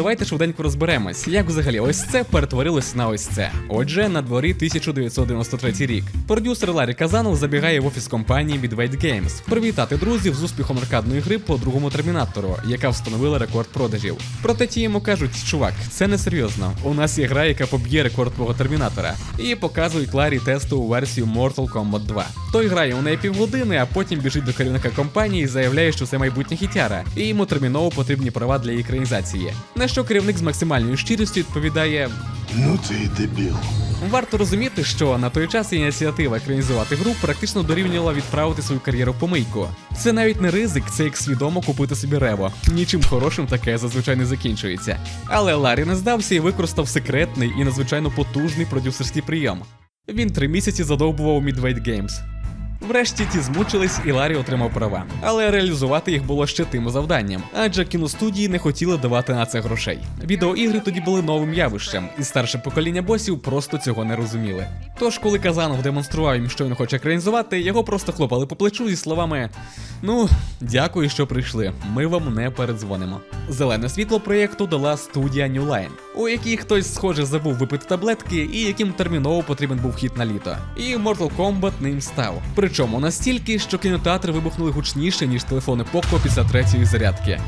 давайте швиденько розберемось, як взагалі ось це перетворилось на ось це. Отже, на дворі 1993 рік. Продюсер Ларі Казанов забігає в офіс компанії Midway Games привітати друзів з успіхом аркадної гри по другому термінатору, яка встановила рекорд продажів. Проте ті йому кажуть, чувак, це не серйозно. У нас є гра, яка поб'є рекорд твого термінатора, і показують Ларі тестову версію Mortal Kombat 2. Той грає у неї півгодини, а потім біжить до керівника компанії і заявляє, що це майбутня хітяра, і йому терміново потрібні права для екранізації. На що керівник з максимальною щирістю відповідає: Ну ти й дебіл. Варто розуміти, що на той час ініціатива екранізувати гру практично дорівнювала відправити свою кар'єру в помийку. Це навіть не ризик, це як свідомо купити собі рево. Нічим хорошим таке зазвичай не закінчується. Але Ларі не здався і використав секретний і надзвичайно потужний продюсерський прийом. Він три місяці задовбував Midway Games. Врешті ті змучились, і Ларі отримав права. Але реалізувати їх було ще тим завданням, адже кіностудії не хотіли давати на це грошей. Відеоігри тоді були новим явищем, і старше покоління босів просто цього не розуміли. Тож, коли Казанов демонстрував їм, що він хоче екранізувати, його просто хлопали по плечу зі словами: Ну, дякую, що прийшли. Ми вам не передзвонимо. Зелене світло проєкту дала студія New Line, у якій хтось, схоже, забув випити таблетки, і яким терміново потрібен був хід на літо. І Mortal Kombat ним став. Причому настільки, що кінотеатри вибухнули гучніше, ніж телефони Poco після третьої зарядки.